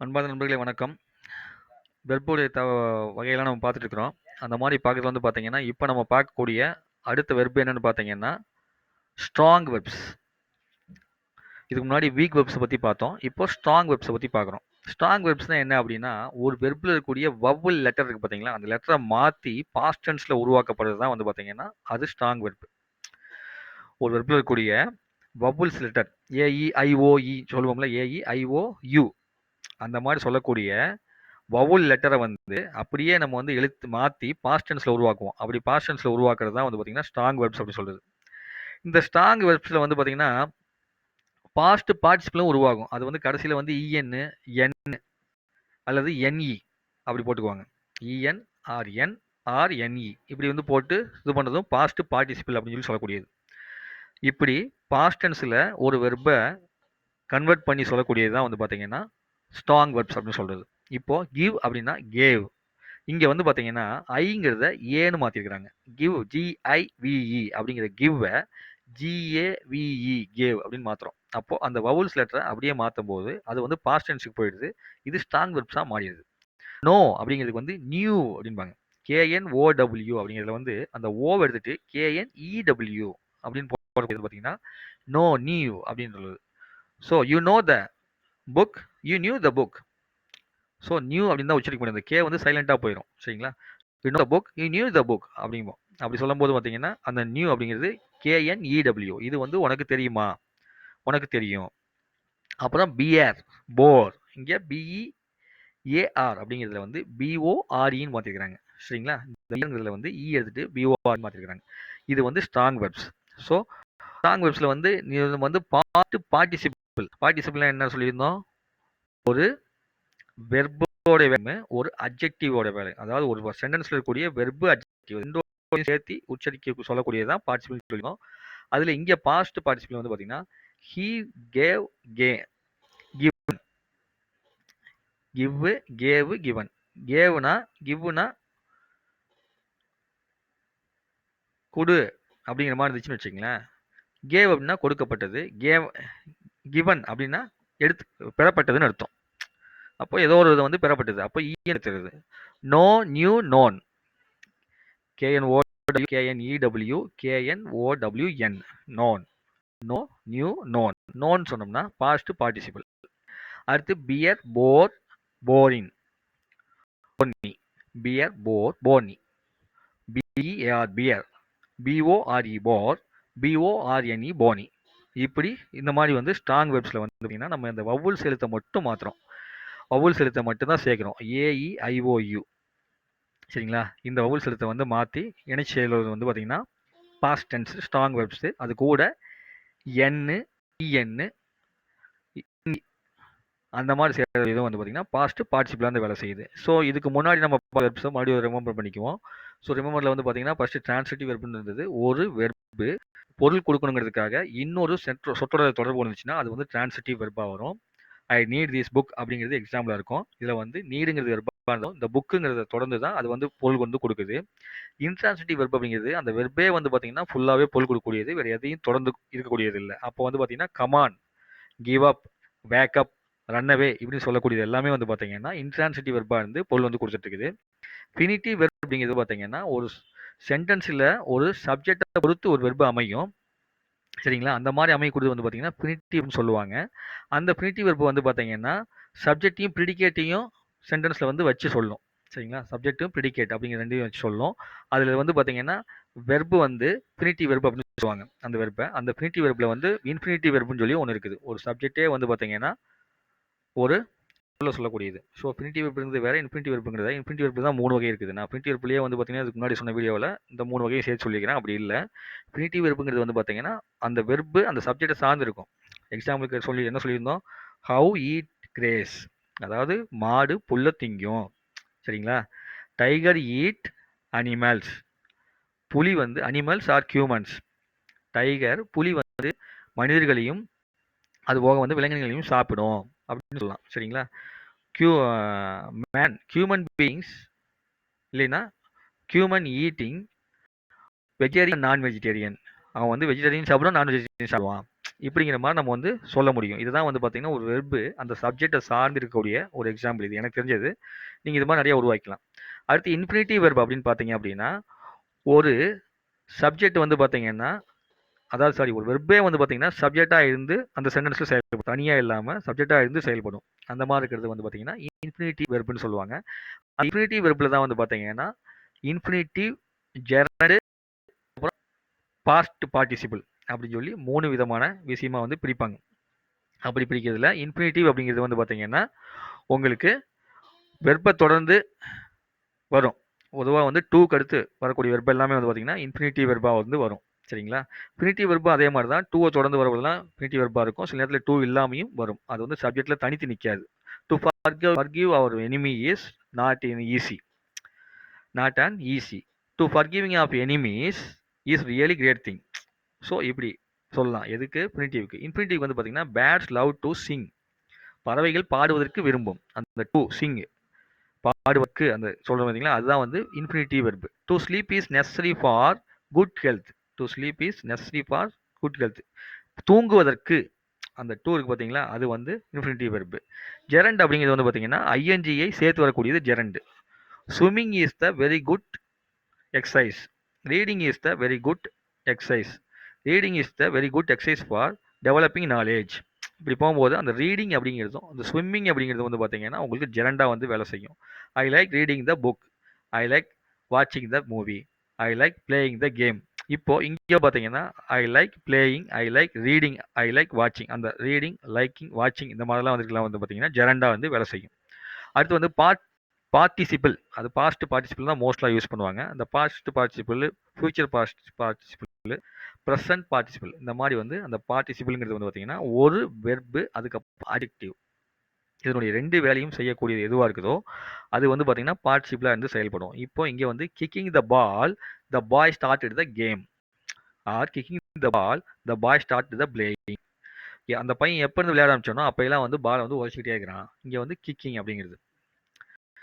அன்பார்ந்த நண்பர்களே வணக்கம். வெர்புடைய த வகையெல்லாம் நம்ம பார்த்துட்டு இருக்கிறோம். அந்த மாதிரி பார்க்குறது வந்து பார்த்தீங்கன்னா, இப்போ நம்ம பார்க்கக்கூடிய அடுத்த வெர்பு என்னன்னு பார்த்தீங்கன்னா, ஸ்ட்ராங் வெப்ஸ் இதுக்கு முன்னாடி வீக் வெப்ஸை பற்றி பார்த்தோம். இப்போ ஸ்ட்ராங் வெப்ஸை பற்றி பார்க்குறோம். ஸ்ட்ராங் வெப்ஸ்னால் என்ன அப்படின்னா ஒரு வெர்பில் இருக்கக்கூடிய வவ்வல் லெட்டர் இருக்குது பார்த்தீங்களா, அந்த லெட்டரை மாற்றி பாஸ்டன்ஸில் உருவாக்கப்படுறது தான் வந்து பார்த்தீங்கன்னா, அது ஸ்ட்ராங் வெர்ப். ஒரு வெர்பில் இருக்கக்கூடிய வவ்வல்ஸ் லெட்டர் ஏஇஐஓஇ சொல்லுவோம்ல ஏ, இ, அந்த மாதிரி சொல்லக்கூடிய வவுல் லெட்டரை வந்து அப்படியே நம்ம வந்து எழுத்து மாற்றி பாஸ்டன்ஸில் உருவாக்குவோம். அப்படி பாஸ்டன்ஸில் உருவாக்குறது தான் வந்து பார்த்தீங்கன்னா, ஸ்ட்ராங் வெப்ஸ் அப்படின்னு சொல்றது. இந்த ஸ்ட்ராங் வெப்ஸில் வந்து பார்த்தீங்கன்னா, பாஸ்ட் பார்ட்டிசிபிளும் உருவாகும். அது வந்து கடைசியில் வந்து இஎன்னு என் அல்லது என்இ அப்படி போட்டுக்குவாங்க. இஎன் ஆர் என் ஆர் என்இ இப்படி வந்து போட்டு இது பண்ணுறதும் பாஸ்ட் பார்ட்டிசிபிள் அப்படின்னு சொல்லி சொல்லக்கூடியது. இப்படி பாஸ்டன்ஸில் ஒரு வெர்பை கன்வெர்ட் பண்ணி சொல்லக்கூடியது தான் வந்து பார்த்தீங்கன்னா, ஸ்ட்ராங் வெர்ப்ஸ் அப்படின்னு சொல்கிறது இப்போ கிவ் அப்படின்னா கேவ். இங்கே வந்து பார்த்தீங்கன்னா, ஐங்கிறத ஏன்னு மாற்றிருக்கிறாங்க கிவ் ஜிஐவிஇ அப்படிங்கிற கிவ்வை ஜிஏவிஇ கேவ் அப்படின்னு மாற்றுறோம் அப்போது அந்த வவுல்ஸ் லெட்டரை அப்படியே மாற்றும் போது அது வந்து பாஸ்ட் போயிடுது. இது ஸ்ட்ராங் வெர்ப்ஸாக மாறிடுது. நோ அப்படிங்கிறதுக்கு வந்து நியூ அப்படிம்பாங்க. கேஎன் ஓடபிள்யூ அப்படிங்கிறதுல வந்து அந்த ஓவை எடுத்துட்டு கேஎன் இடபிள்யூ அப்படின்னு போடக்கூடியது பார்த்தீங்கன்னா, நோ நியூ அப்படின்னு so you know the book, you knew the book. So new அப்படின்னு தான் உச்சரிக்க முடியும். கே வந்து சைலண்ட்டாக போயிடும் சரிங்களா? You know the book, you knew the book அப்படிம்போம். அப்படி சொல்லும்போது பார்த்தீங்கன்னா, அந்த நியூ அப்படிங்கிறது கேஎன்இடபிள்யூ இது வந்து உனக்கு தெரியுமா? உனக்கு தெரியும். அப்புறம் பிஆர் போர் இங்கே பிஇ ஏஆர் அப்படிங்கிறதுல வந்து பிஓஆர்இன்னு மாற்றிருக்கிறாங்க சரிங்களா? இந்த வந்து இ எடுத்துட்டு பிஓஆர் மாற்றிருக்கிறாங்க இது வந்து ஸ்ட்ராங் வெப்ஸ் ஸோ ஸ்ட்ராங் வெப்ஸில் வந்து நீ வந்து பார்ட்டு பார்ட்டிசிபிள் பார்ட்டிசிபிள்னா என்ன சொல்லியிருந்தோம்? ஒரு வெர்போட வேலை ஒரு அப்ஜெக்டிவோட வேலை. அதாவது ஒரு சென்டென்ஸில் இருக்கக்கூடிய வெர்பு அப்ஜெக்டிவ் ரெண்டும் சேர்த்து உச்சரிக்க சொல்லக்கூடியதான் பார்ட்டிசிபிள் சொல்லியிருந்தோம். அதில் இங்கே பாஸ்ட் பார்ட்டிசிபிள் வந்து பார்த்தீங்கன்னா, ஹீ கேவ் கே கிவன் கிவ், கேவ், கிவன். கேவ்னா கிவ்னா குடு அப்படிங்கிற மாதிரி இருந்துச்சுன்னு வச்சுக்கங்களேன். கேவ் அப்படின்னா கொடுக்கப்பட்டது. கேவ் கிவன் அப்படின்னா எடுத்து பெறப்பட்டதுன்னு அர்த்தம். அப்போ ஏதோ ஒரு இது வந்து பெறப்பட்டது. அப்போ இ know, knew, known. K N O W W K N O W N known. Know, knew, known. Known சொன்னோம்னா பாஸ்ட் பார்ட்டிசிபிள். அடுத்து bear, bore, borne. Borne. Bear, bore, borne. B E R bear. B O R E bore. B O R N E borne. இப்படி இந்த மாதிரி வந்து strong வெப்ஸில் வந்து பார்த்தீங்கன்னா, நம்ம இந்த வவுல் செலுத்த மட்டும் மாத்துறோம். வவுல் செலுத்த மட்டும்தான் சேர்க்குறோம் ஏஇ ஐஓயு சரிங்களா? இந்த வவுல் செலுத்தை வந்து மாற்றி இணைச்சு எழுதுவது வந்து பார்த்தீங்கன்னா, பாஸ்ட் டென்ஸ் ஸ்ட்ராங் வெர்ப்ஸ். அது கூட என்னு, இஎன்னு e, அந்த மாதிரி சேர்க்கிற இதுவும் வந்து பார்த்தீங்கன்னா, பாஸ்ட் பார்ட்டிசிபிளாக வந்து வேலை செய்யுது. ஸோ இதுக்கு முன்னாடி நம்ம வெர்ப்ஸ மறுபடியும் ரிமெம்பர் பண்ணிக்குவோம். ஸோ ரிமெம்பரில் வந்து பார்த்தீங்கன்னா, ஃபர்ஸ்ட் ட்ரான்சிட்டிவ் வெர்ப்னு இருந்தது. ஒரு வெர்ப் பொருள் கொடுக்கணுங்கிறதுக்காக இன்னொரு சென்ட்ரோ சொற்றொடர் தொடர்பு இருந்துச்சுன்னா, அது வந்து ட்ரான்சிட்டிவ் வெப்பாக வரும். ஐ நீட் திஸ் புக் அப்படிங்கிறது எக்ஸாம்பிளாக இருக்கும். இதில் வந்து நீடுங்கிறது வெர்பாக இருந்தோம் இந்த புக்குங்கிறத தொடர்ந்து தான் அது வந்து பொருள் கொண்டு கொடுக்குது இன்ட்ரான்சிட்டிவ் வெர்ப் அப்படிங்கிறது அந்த வெர்பே வந்து பார்த்தீங்கன்னா, ஃபுல்லாகவே பொருள் கொடுக்கக்கூடியது வேறு எதையும் தொடர்ந்து இருக்கக்கூடியது இல்லை அப்போ வந்து பார்த்தீங்கன்னா, come on give up, back up run away run away இப்படின்னு சொல்லக்கூடியது எல்லாமே வந்து பார்த்தீங்கன்னா, இன்ட்ரான்சிட்டிவ் வெர்பா இருந்து பொருள் வந்து கொடுத்துட்டு இருக்குது. ஃபினிட்டிவ் வெர்ப் அப்படிங்கிறது பார்த்தீங்கன்னா, ஒரு சென்டென்ஸில் ஒரு சப்ஜெக்டை பொறுத்து ஒரு வெர்பு அமையும். சரிங்களா? அந்த மாரி அமையக்கூடியது வந்து பார்த்தீங்கன்னா, ஃபினிட்டிவ்னு சொல்லுவாங்க. அந்த பிரினிட்டிவ் வெர்பு வந்து பார்த்தீங்கன்னா, சப்ஜெக்ட்டையும், ப்ரிடிகேட்டையும் சென்டென்ஸில் வந்து வச்சு சொல்லும். சரிங்களா? சப்ஜெக்ட்டும், ப்ரிடிகேட் அப்படிங்கிற ரெண்டையும் வச்சு சொல்லும். அதில் வந்து பார்த்தீங்கன்னா, வெர்பு வந்து பிரினிட்டிவ் வெர்பு அப்படின்னு சொல்லுவாங்க. அந்த வெர்பை அந்த பிரினிட்டிவ் வெர்பில் வந்து இன்ஃபினிட்டிவ் வெர்புன்னு சொல்லி ஒன்று இருக்குது. ஒரு சப்ஜெக்ட்டே வந்து பார்த்தீங்கன்னா, ஒரு உள்ள சொல்லக்கூடியது. ஸோ ஃபினிட்டி வெப்புங்கிறது வேறு இன்ஃபினிட்டி வெப்புங்கிறது இன்ஃபினிட்டி வெப்பு தான் மூணு வகை இருக்குது. நான் ஃபினிட்டி வெப்புலேயே வந்து பார்த்தீங்கன்னா, அதுக்கு முன்னாடி சொன்ன வீடியோவில் இந்த மூணு வகையும் சேர்த்து சொல்லியிருக்கிறேன். அப்படி இல்லை ஃபினிட்டி வெறுப்புங்கிறது வந்து பார்த்தீங்கன்னா, அந்த வெர்ப் அந்த சப்ஜெக்டை சார்ந்து இருக்கும். எக்ஸாம்பிளுக்கு சொல்லி என்ன சொல்லியிருந்தோம்? ஹவு ஈட் கிரேஸ் அதாவது மாடு புல்ல திங்கும். சரிங்களா? Tiger eat animals. புலி வந்து அனிமல்ஸ் ஆர் ஹியூமன்ஸ். டைகர் புலி வந்து மனிதர்களையும், அது போக வந்து விலங்கினங்களையும் சாப்பிடும் அப்படின்னு சொல்லலாம். சரிங்களா? கியூ மேன் ஹியூமன் பீயிங்ஸ் இல்லைன்னா human eating vegetarian, non vegetarian. அவன் வந்து வெஜிடேரியன் சாப்பிடுவான், நான் வெஜிடேரியன் சாப்பிடுவான். இப்படிங்கிற மாதிரி நம்ம வந்து சொல்ல முடியும் இதுதான் வந்து பார்த்தீங்கன்னா ஒரு வெர்பு அந்த சப்ஜெக்டை சார்ந்து இருக்கக்கூடிய ஒரு எக்ஸாம்பிள் இது எனக்கு தெரிஞ்சது நீங்கள் இது மாதிரி நிறைய உருவாக்கலாம் அடுத்து இன்ஃபினிட்டிவ் வெர்ப் அப்படின்னு பார்த்தீங்க அப்படின்னா ஒரு சப்ஜெக்ட் வந்து பார்த்தீங்கன்னா அதாவது சாரி ஒரு வெர்பே வந்து பார்த்தீங்கன்னா சப்ஜெக்டாக இருந்து அந்த சென்டென்ஸில் செயல்படும். தனியாக இல்லாமல் சப்ஜெக்டாக இருந்து செயல்படும். அந்த மாதிரி இருக்கிறது வந்து பார்த்தீங்கன்னா இன்ஃபினிட்டிவ் வெர்புன்னு சொல்லுவாங்க. இன்ஃபினிட்டிவ் வெர்பில் தான் வந்து பார்த்தீங்கன்னா இன்ஃபினிட்டிவ் ஜெரடு அப்புறம் பாஸ்ட் பார்ட்டிசிபிள் அப்படின்னு சொல்லி மூணு விதமான விஷயமா வந்து பிரிப்பாங்க. அப்படி பிரிக்கிறதுல இன்ஃபினிட்டிவ் அப்படிங்கிறது வந்து பார்த்தீங்கன்னா உங்களுக்கு வெர்பை தொடர்ந்து வரும். பொதுவாக வந்து டூக்கு அடுத்து வரக்கூடிய வெர்பு எல்லாமே வந்து பார்த்தீங்கன்னா இன்ஃபினிட்டிவ் வெர்பாக வந்து வரும். சரிங்களா? ஃபினிட்டிவ் வெர்பும் அதே மாதிரி தான் டூவை தொடர்ந்து வரவெல்லாம் ஃபினிட்டிவ் வெர்பாக இருக்கும். சில நேரத்தில் டூ இல்லாமையும் வரும். அது வந்து சப்ஜெக்டில் தனித்து நிற்காது to forgive forgive our enemy is not in easy not and easy to forgiving of enemies is really great thing so இப்படி சொல்லலாம். எதுக்கு? இன்ஃபினிட்டிவ்க்கு இன்ஃபினிட்டிவ் வந்து பார்த்தீங்கன்னா பேட்ஸ் லவ் டு சிங் பறவைகள் பாடுவதற்கு விரும்பும். அந்த டூ சிங் பாடுவதற்கு அந்த சொல்கிறோம் பார்த்தீங்களா அதுதான் வந்து infinitive verb to sleep is necessary for good health to sleep is necessary for good health தூங்குவதற்கு அந்த டூருக்கு பார்த்தீங்களா அது வந்து இன்ஃபினிட்டி வெர்பு ஜெரண்ட் அப்படிங்கிறது வந்து பார்த்தீங்கன்னா ஐஎன்ஜியை சேர்த்து வரக்கூடியது gerund swimming is the very good exercise reading is the very good exercise reading is the very good exercise for developing knowledge இப்படி போகும்போது அந்த ரீடிங் அப்படிங்கிறதும் அந்த ஸ்விம்மிங் அப்படிங்கிறது வந்து பார்த்தீங்கன்னா உங்களுக்கு ஜெரண்டாக வந்து வேலை செய்யும். I like reading the book I like வாட்சிங் the movie I like playing the game இப்போ இங்கே பார்த்தீங்கன்னா I like playing I like reading I like வாட்சிங் அந்த ரீடிங் லைக்கிங் வாட்சிங் இந்த மாதிரிலாம் வந்துருக்கலாம் வந்து பார்த்தீங்கன்னா ஜெரண்டா வந்து வேலை செய்யும். அடுத்து வந்து பார்ட் பார்ட்டிசிபிள் அது பாஸ்ட் பார்ட்டிசிபிள் தான் மோஸ்ட்லாக யூஸ் பண்ணுவாங்க. அந்த past participle future past participle present participle இந்த மாதிரி வந்து அந்த பார்ட்டிசிபிள்ங்கிறது வந்து பார்த்தீங்கன்னா ஒரு வெர்பு அதுக்கப்புறம் அடிக்டிவ் இதனுடைய ரெண்டு வேலையும் செய்யக்கூடியது எதுவாக இருக்குதோ அது வந்து பார்த்தீங்கன்னா பார்ட்டிசிபிளாக இருந்து செயல்படும். இப்போ இங்கே வந்து kicking the ball the boy start the game or kicking the ball the boy start the playing அந்த பையன் எப்போ இருந்து விளையாட ஆரம்பிச்சோனோ அப்போலாம் வந்து பாலை வந்து உழைச்சிக்கிட்டே இருக்கிறான். இங்கே வந்து கிக்கிங் அப்படிங்கிறது.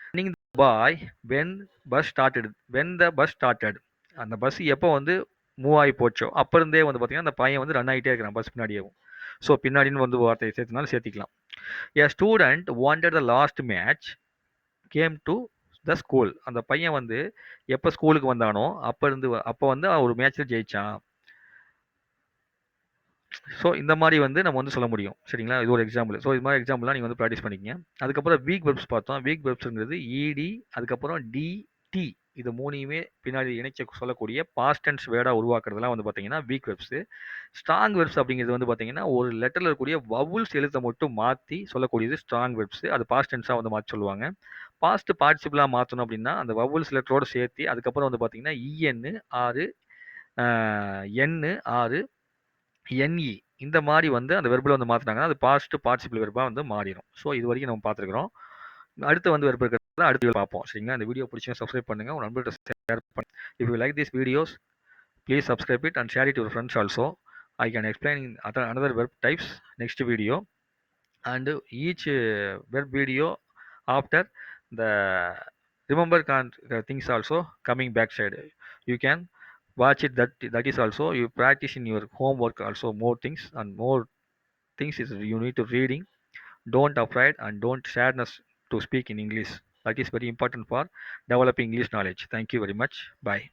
Running boy when bus started when the bus started அந்த பஸ் எப்போ வந்து மூவ் ஆகி போச்சோ அப்போ இருந்தே வந்து பார்த்தீங்கன்னா அந்த பையன் வந்து ரன் ஆகிட்டே இருக்கிறான் பஸ் பின்னாடியேவும். ஸோ பின்னாடின்னு வந்து வார்த்தையை சேர்த்துனாலும் சேர்த்திக்கலாம். A student wanted the last match game to the school அந்த பையன் வந்து எப்போ ஸ்கூலுக்கு வந்தானோ அப்போ இருந்து அப்போ வந்து ஒரு மேட்ச்சில் ஜெயிச்சான். ஸோ இந்த மாதிரி வந்து நம்ம வந்து சொல்ல முடியும். சரிங்களா? இது ஒரு எக்ஸாம்பிள் ஸோ இது மாதிரி எக்ஸாம்பிள்லாம் நீங்கள் வந்து ப்ராக்டிஸ் பண்ணிக்கங்க. அதுக்கப்புறம் வீக் வெப்ஸ் பார்த்தோம். வீக் வெப்ஸுங்கிறது இடி அதுக்கப்புறம் டிடி இது மூணையுமே பின்னாடி இணைச்ச சொல்லக்கூடிய பாஸ்ட் டென்ஸ் வேர்டாக உருவாக்குறதுலாம் வந்து பார்த்தீங்கன்னா வீக் வெப்ஸு ஸ்ட்ராங் வெப்ஸ் அப்படிங்கிறது வந்து பார்த்தீங்கன்னா ஒரு லெட்டரில் இருக்கக்கூடிய வவுல்ஸ் எழுத்தை மட்டும் மாற்றி சொல்லக்கூடியது ஸ்ட்ராங் வெப்ஸ் அது பாஸ்ட் டென்ஸாக வந்து மாற்றி சொல்லுவாங்க. பாஸ்ட் பார்ட்டிசிபிளாக மாற்றணும் அப்படின்னா அந்த வவுல்ஸ் லெட்டரோடு சேர்த்து அதுக்கப்புறம் வந்து பார்த்தீங்கன்னா இஎன்னு ஆறு என்னு ஆறு என்இ e. இந்த மாதிரி வந்து அந்த வெர்பில் வந்து மாற்றினாங்கன்னா அது பாஸ்ட் பார்ட்டிசிபிள் வெர்பாக வந்து மாறிடும். ஸோ இது வரைக்கும் நம்ம பார்த்துருக்குறோம் அடுத்து வந்து வெர்பு இருக்கிறது அடுத்து பார்ப்போம். சரிங்களா? இந்த வீடியோ பிடிச்சி சப்ஸ்கிரைப் பண்ணுங்கள் உங்கள் நண்பர்கிட்ட ஷேர் பண்ணி if you like this videos please subscribe it and share it your friends also I can explain in another verb types next video and each verb video after the remember things also coming backside. You can watch it that that is also you practice in your homework also more things and more things is you need to reading. Don't afraid and don't sadness to speak in english. That is very important for developing english knowledge. Thank you very much. Bye